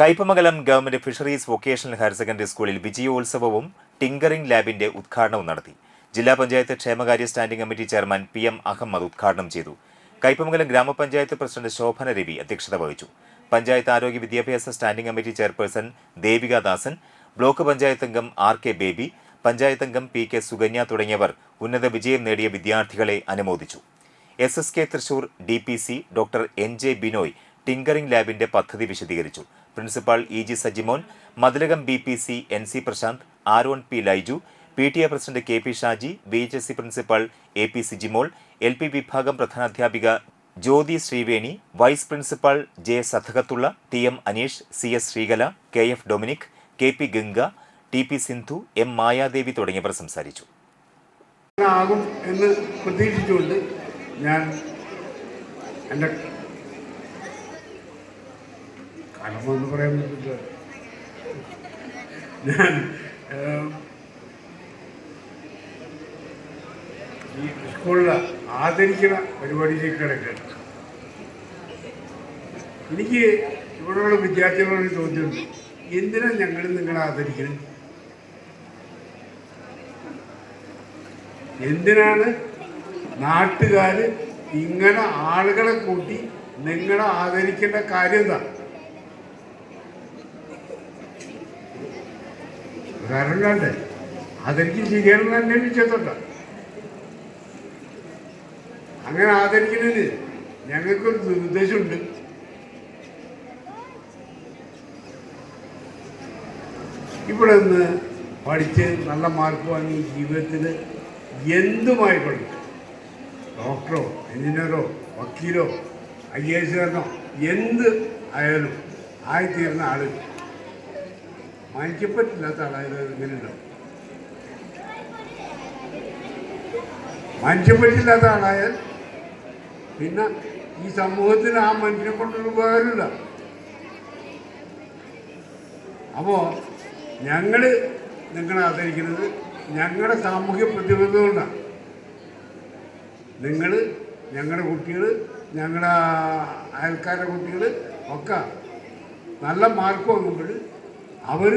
Kaipamangalam government fisheries vocational higher secondary സ്കൂളിൽ വിജയോത്സവവും tinkering ലാബിന്റെ ഉദ്ഘാടനവും നടത്തി. ജില്ലാ പഞ്ചായത്ത് ക്ഷേമകാര്യ standing committee chairman P M Ahammed ഉദ്ഘാടനം ചെയ്തു. കയ്പമംഗലം ഗ്രാമപഞ്ചായത്ത് പ്രസിഡന്റ് ശോഭന രവി അധ്യക്ഷത വഹിച്ചു. പഞ്ചായത്ത് ആരോഗ്യ വിദ്യാഭ്യാസ standing committee chairperson Devika Dasan block panchayat അംഗം ആർ കെ ബേബി പഞ്ചായത്ത് അംഗം പി കെ സുകന്യ തുടങ്ങിയവർ ഉന്നത വിജയം നേടിയ വിദ്യാർത്ഥികളെ അനുമോദിച്ചു. S S K Thrissur D P C doctor N J Binoy tinkering ലാബിന്റെ പദ്ധതി വിശദീകരിച്ചു. Principal E G Sajimon Mathilakam B P C N C Prasanth Aaron P Laiju P T A president K P Shaji B H S C principal A P Sijimol L P വിഭാഗം പ്രധാനാധ്യാപിക Jyothi Sreeveni vice principal J സഥകത്തുള്ള T M Aneesh C S Sreekala K F Dominic K P Ganga T P Sindhu M Mayadevi തുടങ്ങിയവർ സംസാരിച്ചു. എന്ന് പ്രതീക്ഷിച്ചുകൊണ്ട് ഞാൻ എന്റെ കടമെന്ന് പറയാൻ പറ്റില്ല ഞാൻ ഈ സ്കൂളിൽ ആദരിക്കുന്ന പരിപാടിയിലേക്ക് കിടക്കുകയാണ് എനിക്ക് ഇവിടെയുള്ള വിദ്യാർത്ഥികളോട് ചോദ്യമുണ്ട് എന്തിനാണ് ഞങ്ങൾ നിങ്ങളെ ആദരിക്കുന്നത് എന്തിനാണ് നാട്ടുകാർ ഇങ്ങനെ ആളുകളെ കൂട്ടി നിങ്ങളെ ആദരിക്കേണ്ട കാര്യം എന്താ? കാരണം കണ്ടേ ആദരിക്കും ശരിയാണെന്ന് അന്വേഷിച്ചോണ്ട അങ്ങനെ ആദരിക്കുന്നതിന് ഞങ്ങൾക്കൊരു നിർദ്ദേശമുണ്ട്. ഇവിടെ നിന്ന് പഠിച്ച് നല്ല മാർക്ക് വാങ്ങി ജീവിതത്തിൽ എന്തുമായി എന്തുമായിക്കൊള്ളു ഡോക്ടറോ എഞ്ചിനീയറോ വക്കീലോ ഐ എ എസുകാരനോ എന്ത് ആയാലും ആയിത്തീർന്ന ആൾ മാനിക്കപ്പറ്റില്ലാത്ത ആളായത് ഇങ്ങനെയുണ്ടാവും മാനിക്കപ്പറ്റില്ലാത്ത ആളായാൽ പിന്നെ ഈ സമൂഹത്തിന് ആ മനുഷ്യനെ കൊണ്ടൊരു ഉപകാരമില്ല. അപ്പോൾ ഞങ്ങൾ നിങ്ങളെ ആദരിക്കുന്നത് ഞങ്ങളുടെ സാമൂഹ്യ പ്രതിബദ്ധത കൊണ്ടാണ്. നിങ്ങൾ ഞങ്ങളുടെ കുട്ടികൾ ഞങ്ങളുടെ അയൽക്കാരുടെ കുട്ടികൾ ഒക്കെ നല്ല മാർക്ക് വാങ്ങുമ്പോൾ അവർ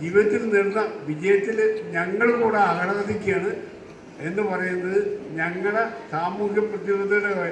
ജീവിതത്തിൽ നേടുന്ന വിജയത്തിൽ ഞങ്ങൾ കൂടെ ആഹ്ലാദിക്കുകയാണ് എന്ന് പറയുന്നത് ഞങ്ങളുടെ സാമൂഹ്യ പ്രതിബദ്ധതയുടെ